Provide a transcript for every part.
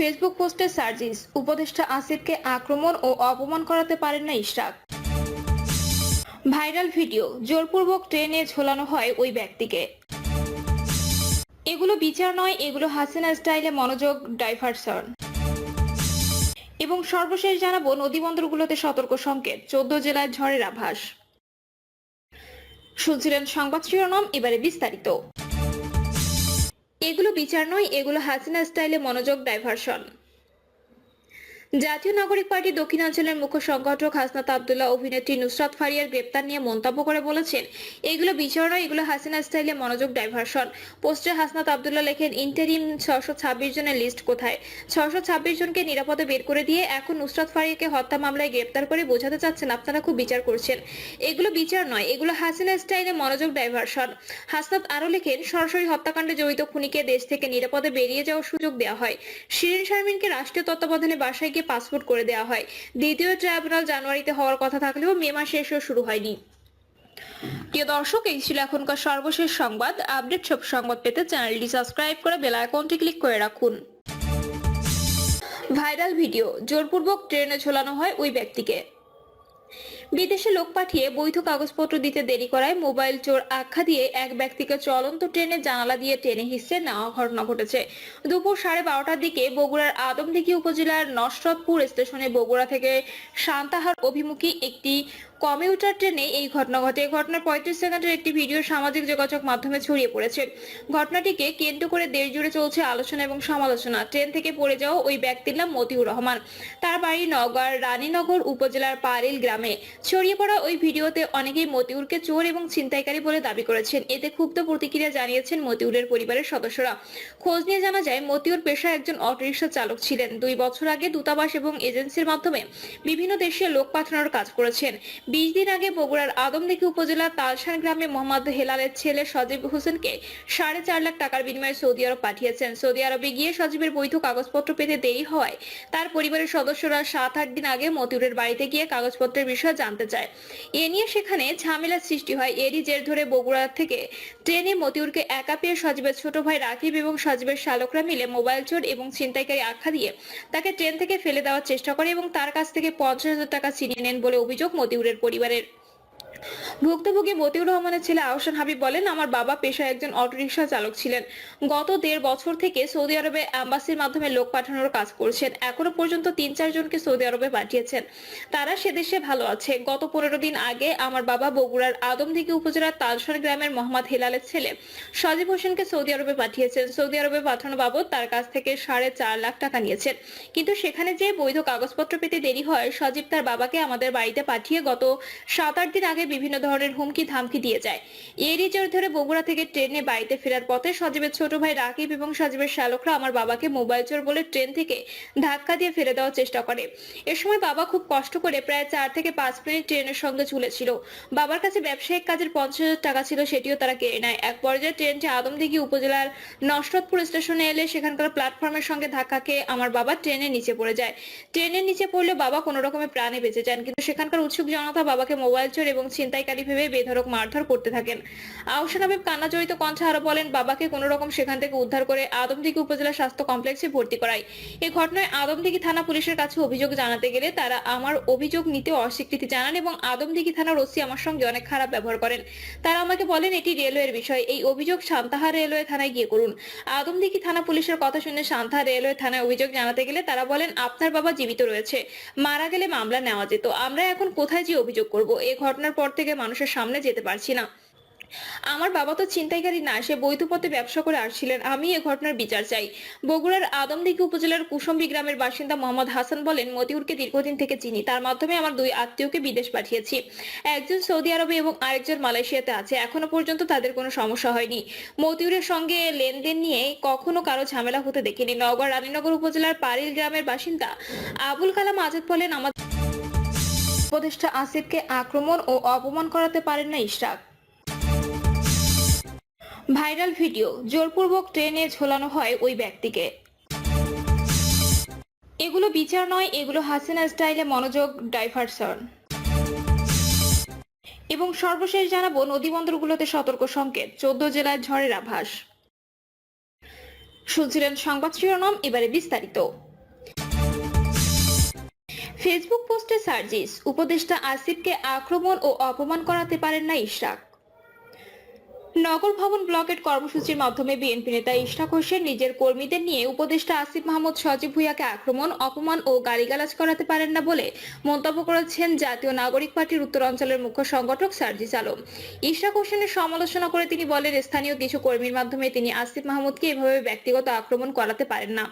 Facebook পোস্টে সার্জিস। উপদেষ্টা আসিফকে আক্রমণ ও অপমান করাতে পারেন না ইশরাক। ভাইরাল ভিডিও, জোরপূর্বক ট্রেনে ঝোলানো হয় ওই ব্যক্তিকে। এগুলো বিচার নয়, এগুলো হাসিনা স্টাইলে মনোযোগ ডাইভারসন এবং সর্বশেষ জানাব নদীবন্দরগুলোতে সতর্ক সংকেত, চোদ্দ জেলায় ঝড়ের আভাস। শুনছিলেন সংবাদ শিরোনাম, এবারে বিস্তারিত। এগুলো বিচার নয় এগুলো হাসিনা স্টাইলে মনোযোগ ডাইভারশন জাতীয় নাগরিক পার্টি দক্ষিণাঞ্চলের মুখ্য সংগঠক হাসনাত আবদুল্লাহ, অভিনেত্রী নুসরাত ফারিয়ার গ্রেপ্তার নিয়ে মন্তব্য করে বলেছেন, এগুলো বিচার নয়, এগুলো হাসিনা স্টাইলে মনোযোগ ডাইভারশন পোস্টে হাসনাত আবদুল্লাহ লেখেন, ইন্টারিম ছশো ছাব্বিশ জনের লিস্ট কোথায়? ছশো ছাব্বিশ জনকে নিরাপদে বের করে দিয়ে এখন নুসরাত ফারিয়াকে হত্যা মামলায় গ্রেপ্তার করে বোঝাতে চাচ্ছেন, আপনারা খুব বিচার করছেন। এগুলো বিচার নয়, এগুলো হাসিনা স্টাইলে মনোযোগ ডাইভারশন হাসনাত আরও লেখেন, সরাসরি হত্যাকাণ্ডে জড়িত খুনিকে দেশ থেকে নিরাপদে বেরিয়ে যাওয়ার সুযোগ দেওয়া হয়। শিরিন শারমিনকে রাষ্ট্রীয় তত্ত্বাবধানে বাসায় পাসপোর্ট করে দেওয়া হয়। দ্বিতীয় ট্রাইব্যুনাল জানুয়ারিতে হওয়ার কথা থাকলেও মে মাসে শেষও শুরু হয়নি। প্রিয় দর্শক, এই ছিল এখনকার সর্বশেষ সংবাদ। আপডেট সব সংবাদ পেতে চ্যানেলটি সাবস্ক্রাইব করে বেল আইকনটি ক্লিক করে রাখুন। ভাইরাল ভিডিও, জোরপূর্বক ট্রেনে ঝোলানো হয় ওই ব্যক্তিকে। বিদেশে লোক পাঠিয়ে বৈধ কাগজপত্র দিতে দেরি করায় মোবাইল চোর আখ্যা দিয়ে এক ব্যক্তিকে চলন্ত ট্রেনে জানালা দিয়ে টেনে হিসেবে নেওয়া ঘটনা ঘটেছে। দুপুর সাড়ে বারোটার দিকে বগুড়ার আদমদিঘি উপজেলার নসরতপুর স্টেশনে বগুড়া থেকে সান্তাহার অভিমুখী একটি কমিউটার ট্রেনে এই ঘটনা ঘটে। ঘটনার পঁয়ত্রিশ সেকেন্ডের একটি ভিডিও সামাজিক যোগাযোগ মাধ্যমে ছড়িয়ে পড়েছে। ঘটনাটিকে কেন্দ্র করে দেশ জুড়ে চলছে আলোচনা এবং সমালোচনা। ট্রেন থেকে পড়ে যাওয়া ওই ব্যক্তির নাম মতিউর রহমান। তার বাড়ি নওগাঁর রানীনগর উপজেলার পারিল গ্রামে। ছড়িয়ে পড়া ওই ভিডিওতে অনেকেই মতিউরকে চোর এবং ছিনতাইকারী বলে দাবি করেছেন। এতে ক্ষুব্ধ প্রতিক্রিয়া জানিয়েছেন মতিউরের পরিবারের সদস্যরা। খোঁজ নিয়ে জানা যায়, মতিউর পেশায় একজন অটোরিকশা চালক ছিলেন। দুই বছর আগে দূতাবাস এবং এজেন্সির মাধ্যমে বিভিন্ন দেশে লোক পাঠানোর কাজ করেছেন। বিশ দিন আগে বগুড়ার আদমদিঘি উপজেলার তালসান গ্রামে মোহাম্মদ হেলালের ছেলে সজীব হোসেনকে সাড়ে চার লাখ টাকার বিনিময়ে সৌদি আরব পাঠিয়েছেন। সৌদি আরবে গিয়ে সজীবের বৈধ কাগজপত্র পেতে দেরি হওয়ায় তার পরিবারের সদস্যরা সাত আট দিন আগে মতিউরের বাড়িতে গিয়ে কাগজপত্রের বিষয়ে জানতে চায়। এ নিয়ে সেখানে ঝামেলা সৃষ্টি হয়। এরই জের ধরে বগুড়া থেকে ট্রেনে মতিউরকে একা পেয়ে সজীবের ছোট ভাই রাকিব এবং সজীবের শালকরা মিলে মোবাইল চোর এবং ছিনতাইকারী আখ্যা দিয়ে তাকে ট্রেন থেকে ফেলে দেওয়ার চেষ্টা করে এবং তার কাছ থেকে পঞ্চাশ হাজার টাকা ছিনিয়ে নেন বলে অভিযোগ মতিউরের পরিবারের। ভুক্তভোগী মতিউর রহমানের ছেলে আহসান হাবিব বলেন, আমার বাবা পেশায় একজন অটোরিকশা চালক ছিলেন। গত দেড় বছর থেকে সৌদি আরবে অ্যাম্বাসির মাধ্যমে লোক পাঠানোর কাজ করছেন। এখনও পর্যন্ত তিন, চার জনকে সৌদি আরবে পাঠিয়েছেন। তারা সে দেশে ভালো আছে। গত পনেরো দিন আগে আমার বাবা বগুড়ার আদমদিঘি উপজেলার তালসর গ্রামের মোহাম্মদ হেলালের ছেলে সজীব হোসেনকে সৌদি আরবে পাঠিয়েছেন। সৌদি আরবে পাঠানো বাবদ তার কাছ থেকে সাড়ে চার লাখ টাকা নিয়েছেন। কিন্তু সেখানে যে বৈধ কাগজপত্র পেতে দেরি হয়, সজীব তার বাবাকে আমাদের বাড়িতে পাঠিয়ে গত সাত, আট দিন আগে বিভিন্ন ধরনের হুমকি ধামকি দিয়ে যায়। এরই জোর ধরে বগুড়া থেকে ট্রেনে বাড়িতে ফেরার পথে সজীবের ছোট ভাই রাকিব এবং সজীবের শালকরা আমার বাবাকে মোবাইল চোর বলে ট্রেন থেকে ধাক্কা দিয়ে ফেলে দেওয়ার চেষ্টা করে। এ সময় বাবা খুব কষ্ট করে প্রায় চার থেকে পাঁচ মিনিট ট্রেনের সঙ্গে ঝুলেছিল। বাবার কাছে ব্যবসায়িক কাজের পঞ্চাশ হাজার টাকা ছিল সেটিও তারা কেড়ে নেয়। এক পর্যায়ে ট্রেনটি আদমদিঘি উপজেলার নসরতপুর স্টেশনে এলে সেখানকার প্ল্যাটফর্মের সঙ্গে ধাক্কা খেয়ে আমার বাবা ট্রেনের নিচে পড়ে যায়। ট্রেনের নিচে পড়লে বাবা কোনো রকমে প্রাণে বেঁচে যান। কিন্তু সেখানকার উৎসুক জনতা বাবাকে মোবাইল চোর এবং ছিনতাইকারী ভেবে বেধরক মারধর করতে থাকেন। আহসান হাবিব কান্না জড়িত কণ্ঠে আরও বলেন, বাবাকে কোনো রকম সেখান থেকে উদ্ধার করে আদমদিঘি উপজেলা স্বাস্থ্য কমপ্লেক্সে ভর্তি করায় এই ঘটনায় আদমদিঘি থানা পুলিশের কাছে অভিযোগ জানাতে গেলে তারা আমার অভিযোগ নিতে অস্বীকৃতি জানান এবং আদমদিঘি থানার ওসি আমার সঙ্গে অনেক খারাপ ব্যবহার করেন। তারা আমাকে বলেন, এটি রেলওয়ের বিষয়। এই অভিযোগ সান্তাহার রেলওয়ে থানায় গিয়ে করুন। আদমদিঘি থানা পুলিশের কথা শুনে সান্তাহার রেলওয়ে থানায় অভিযোগ জানাতে গেলে তারা বলেন, আপনার বাবা জীবিত রয়েছে। মারা গেলে মামলা নেওয়া যেত। আমরা এখন কোথায় যে অভিযোগ করব? এই ঘটনার পর থেকে মানুষের সামনে যেতে পারছি না। আমার বাবা তো ছিনতাইকারী না, সে বৈধ পথে ব্যবসা করে আসছিলেন। আমি এ ঘটনার বিচার চাই। বগুড়ার আদমদিঘি উপজেলার কুসম্বি গ্রামের বাসিন্দা মোহাম্মদ হাসান বলেন, মতিউরকে দীর্ঘদিন থেকে চিনি। তার মাধ্যমে আমার দুই আত্মীয়কে বিদেশ পাঠিয়েছি। একজন সৌদি আরবে এবং আরেকজন মালয়েশিয়াতে আছে। এখনও পর্যন্ত তাদের কোনো সমস্যা হয়নি। মতিউরের সঙ্গে লেনদেন নিয়ে কখনো কারও ঝামেলা হতে দেখিনি। নগর রানীনগর উপজেলার পারিল গ্রামের বাসিন্দা আবুল কালাম আজাদ বলেন আমার উপদেষ্টা আসিফকে আক্রমণ ও অপমান করাতে পারেন না ইশরাক। ভাইরাল ভিডিও, জোরপূর্বক ট্রেনে ঝোলানো হয় ওই ব্যক্তিকে। এগুলো বিচার নয়, এগুলো হাসিনা স্টাইলে মনোযোগ ডাইভারসন এবং সর্বশেষ জানাব নদীবন্দরগুলোতে সতর্ক সংকেত, চোদ্দ জেলায় ঝড়ের আভাস। শুনছিলেন সংবাদ শিরোনাম, এবারে বিস্তারিত। ফেসবুক পোস্টে সার্জিস, উপদেষ্টা আসিফকে আক্রমণ ও অপমান করাতে পারেন না ইশরাক। নগর ভবন ব্লকের কর্মসূচির মাধ্যমে বিএনপি নেতা ইশরাক হোসেন নিজের কর্মীদের নিয়ে উপদেষ্টা আসিফ মাহমুদ সজীব ভুইয়াকে আক্রমণ, অপমান ও গালিগালাজ করাতে পারেন না বলে মন্তব্য করেছেন জাতীয় নাগরিক পার্টির উত্তরাঞ্চলের মুখ্য সংগঠক সার্জিস আলম। ইশরাক হোসেনের সমালোচনা করে তিনি বলেন, স্থানীয় কিছু কর্মীর মাধ্যমে তিনি আসিফ মাহমুদকে এভাবে ব্যক্তিগত আক্রমণ করাতে পারেন না।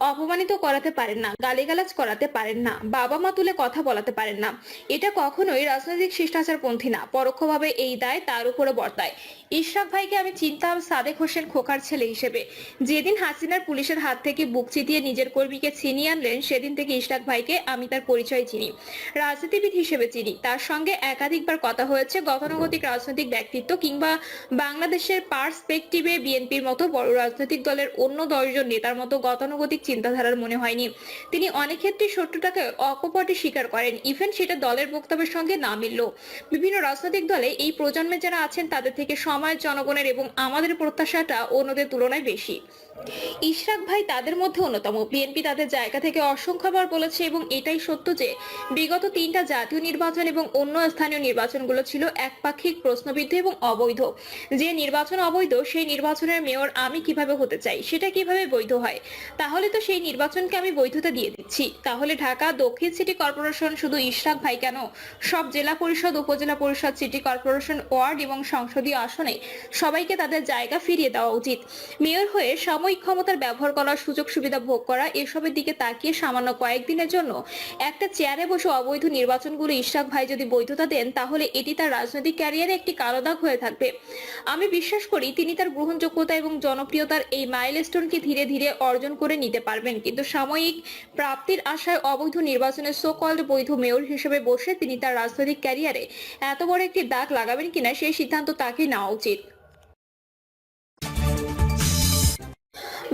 অপমানিত করাতে পারেন না, গালিগালাজ করাতে পারেন না বাবা মা তুলে কথা বলাতে পারেন না। এটা কখনোই রাজনৈতিক শিষ্টাচার পন্থী না, পরোক্ষভাবে এই দায় তার উপরে বর্তায়। ইশরাক ভাইকে আমি চিনতাম সাদেক হোসেন খোকার ছেলে হিসেবে। যেদিন হাসিনার পুলিশের হাত থেকে বুক চিতিয়ে নিজের কর্মীকে ছিনিয়ে আনলেন, সেদিন থেকে ইশরাক ভাইকে আমি তার পরিচয় চিনি, রাজনীতিবিদ হিসেবে চিনি। তার সঙ্গে একাধিকবার কথা হয়েছে গতানুগতিক রাজনৈতিক ব্যক্তিত্ব কিংবা বাংলাদেশের পার্সপেক্টিভে বিএনপির মতো বড় রাজনৈতিক দলের অন্য দশজন নেতার মতো গতানুগতিক চিন্তাধারার মনে হয়নি। তিনি অনেক ক্ষেত্রে শত্রুটাকে অকপটে স্বীকার করেন। ইভেন সেটা দলের বক্তব্যের সঙ্গে না মিলল বিভিন্ন রাজনৈতিক দলে এই প্রজন্মে যারা আছেন, তাদের থেকে সমাজ, জনগণের এবং আমাদের প্রত্যাশাটা অন্যদের তুলনায় বেশি। ইশরাক ভাই তাদের মধ্যে অন্যতম। বিএনপি তাদের জায়গা থেকে অসংখ্যবার বলেছে এবং এটাই সত্য যে বিগত তিনটা জাতীয় নির্বাচন এবং অন্য স্থানীয় নির্বাচনগুলো ছিল একপাক্ষিক, প্রশ্নবিদ্ধ এবং অবৈধ। যে নির্বাচন অবৈধ, সেই নির্বাচনের মেয়র আমি কীভাবে হতে চাই, সেটা কীভাবে বৈধ হয়? তাহলে তো সেই নির্বাচনকে আমি বৈধতা দিয়ে দিচ্ছি। তাহলে ঢাকা দক্ষিণ সিটি কর্পোরেশন শুধু ইশরাক ভাই কেন? সব জেলা পরিষদ, উপজেলা পরিষদ, সিটি কর্পোরেশন ওয়ার্ড এবং সংসদীয় আসনে সবাইকে তাদের জায়গা ফিরিয়ে দেওয়া উচিত। মেয়র হয়ে সাময়িক ক্ষমতার ব্যবহার করার সুযোগ সুবিধা ভোগ করা, এসবের দিকে তাকিয়ে সামান্য কয়েকদিনের জন্য একটা চেয়ারে বসে অবৈধ নির্বাচনগুলো ইশরাক ভাই যদি বৈধতা দেন, তাহলে এটি তার রাজনৈতিক ক্যারিয়ারে একটি কালো দাগ হয়ে থাকবে। আমি বিশ্বাস করি তিনি তার গ্রহণযোগ্যতা এবং জনপ্রিয়তার এই মাইলস্টোনকে ধীরে ধীরে অর্জন করে নিতে পারবেন। কিন্তু সাময়িক প্রাপ্তির আশায় অবৈধ নির্বাচনের সো কল্ড বৈধ মেয়র হিসেবে বসে তিনি তার রাজনৈতিক ক্যারিয়ারে এত বড় একটি দাগ লাগাবেন কিনা, সেই সিদ্ধান্ত তাকে নেওয়া উচিত।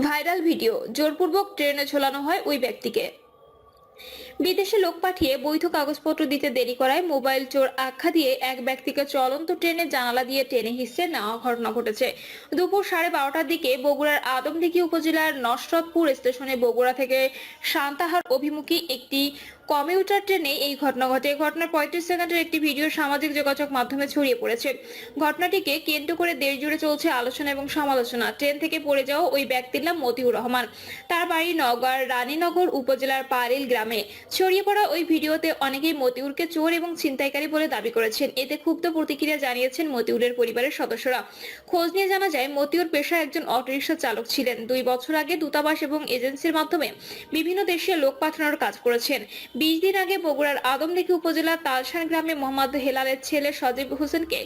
Viral video. জোরপূর্বক ট্রেনে ঝোলানো হয় ওই ব্যক্তিকে। বিদেশে লোক পাঠিয়ে বৈধ কাগজপত্র দিতে দেরি করায় মোবাইল চোর আখ্যা দিয়ে এক ব্যক্তিকে চলন্ত ট্রেনে জানালা দিয়ে টেনে হিসে নেওয়া ঘটনা ঘটেছে। দুপুর সাড়ে বারোটার দিকে বগুড়ার আদমদিঘি উপজেলার নসরতপুর স্টেশনে বগুড়া থেকে সান্তাহার অভিমুখী একটি কমিউটার ট্রেনে এই ঘটনা ঘটে। ঘটনার পঁয়ত্রিশ সেকেন্ডের একটি ভিডিও সামাজিক যোগাযোগ মাধ্যমে ছড়িয়ে পড়েছে। ঘটনাটিকে কেন্দ্র করে দেশ জুড়ে চলছে আলোচনা এবং সমালোচনা। ট্রেন থেকে পড়ে যাওয়া ওই ব্যক্তির নাম মতিউর রহমান। তার বাড়ি নগর রানীনগর উপজেলার পারিল গ্রামে। ছড়িয়ে পড়া ওই ভিডিওতে অনেকেই মতিউরকে চোর এবং ছিনতাইকারী বলে দাবি করেছেন। এতে ক্ষুব্ধ প্রতিক্রিয়া জানিয়েছেন মতিউরের পরিবারের সদস্যরা। খোঁজ নিয়ে জানা যায়, মতিউর পেশায় একজন অটোরিকশা চালক ছিলেন। দুই বছর আগে দূতাবাস এবং এজেন্সির মাধ্যমে বিভিন্ন দেশে লোক পাঠানোর কাজ করেছেন। বিশ দিন আগে বগুড়ার আদমদিঘি উপজেলার তালসান গ্রামে মোহাম্মদ হেলালের ছেলে সজীব হোসেনকে